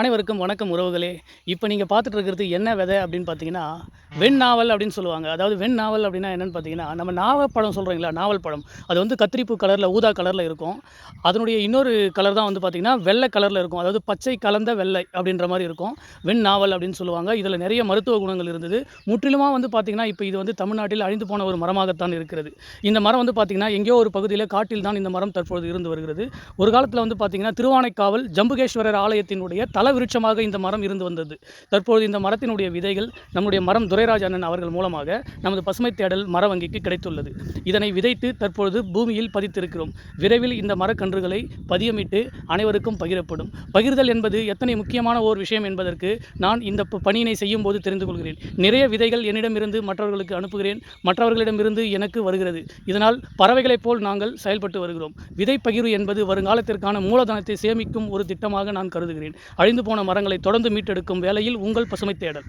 அனைவருக்கும் வணக்கம் உறவுகளே. இப்போ நீங்கள் பார்த்துட்டு இருக்கிறது என்ன விதை அப்படின்னு பார்த்தீங்கன்னா வெண் நாவல் அப்படின்னு சொல்லுவாங்க. அதாவது வெண் நாவல் அப்படின்னா என்னென்னு பார்த்தீங்கன்னா நம்ம நாவல் பழம் சொல்கிறீங்களா நாவல் பழம். அது வந்து கத்திரிப்பூ கலரில் ஊதா கலரில் இருக்கும். அதனுடைய இன்னொரு கலர் தான் வந்து பார்த்திங்கன்னா வெள்ளை கலரில் இருக்கும். அதாவது பச்சை கலந்த வெள்ளை அப்படின்ற மாதிரி இருக்கும். வெண் நாவல் அப்படின்னு சொல்லுவாங்க. இதில் நிறைய மருத்துவ குணங்கள் இருந்தது. முற்றிலுமாக வந்து பார்த்திங்கன்னா இப்போ இது வந்து தமிழ்நாட்டில் அழிந்து போன ஒரு மரமாகத்தான் இருக்கிறது. இந்த மரம் வந்து பார்த்திங்கன்னா எங்கேயோ ஒரு பகுதியில் காட்டில் தான் இந்த மரம் தற்பொழுது இருந்து வருகிறது. ஒரு காலத்தில் வந்து பார்த்திங்கன்னா திருவானைக்காவல் ஜம்புகேஸ்வரர் ஆலயத்தினுடைய தல விருட்சமாக இந்த மரம் இருந்து வந்தது. தற்போது இந்த மரத்தினுடைய விதைகள் நம்முடைய மரம் துரைராஜ் அண்ணன் அவர்கள் மூலமாக நமது பசுமை தேடல் மர வங்கிக்கு கிடைத்துள்ளது. இதனை விதைத்து தற்பொழுது பூமியில் பதித்திருக்கிறோம். விரைவில் இந்த மரக்கன்றுகளை பதியமிட்டு அனைவருக்கும் பகிரப்படும். பகிர்தல் என்பது எத்தனை முக்கியமான ஓர் விஷயம் என்பதற்கு நான் இந்த பணியினை செய்யும் போது தெரிந்து கொள்கிறேன். நிறைய விதைகள் என்னிடமிருந்து மற்றவர்களுக்கு அனுப்புகிறேன். மற்றவர்களிடமிருந்து எனக்கு வருகிறது. இதனால் பறவைகளைப் போல் நாங்கள் செயல்பட்டு வருகிறோம். விதை பகிர்வு என்பது வருங்காலத்திற்கான மூலதனத்தை சேமிக்கும் ஒரு திட்டமாக நான் கருதுகிறேன். அழிந்து போன மரங்களை தொடர்ந்து மீட்டெடுக்கும் வேலையில் உங்கள் பசுமை தேடல்.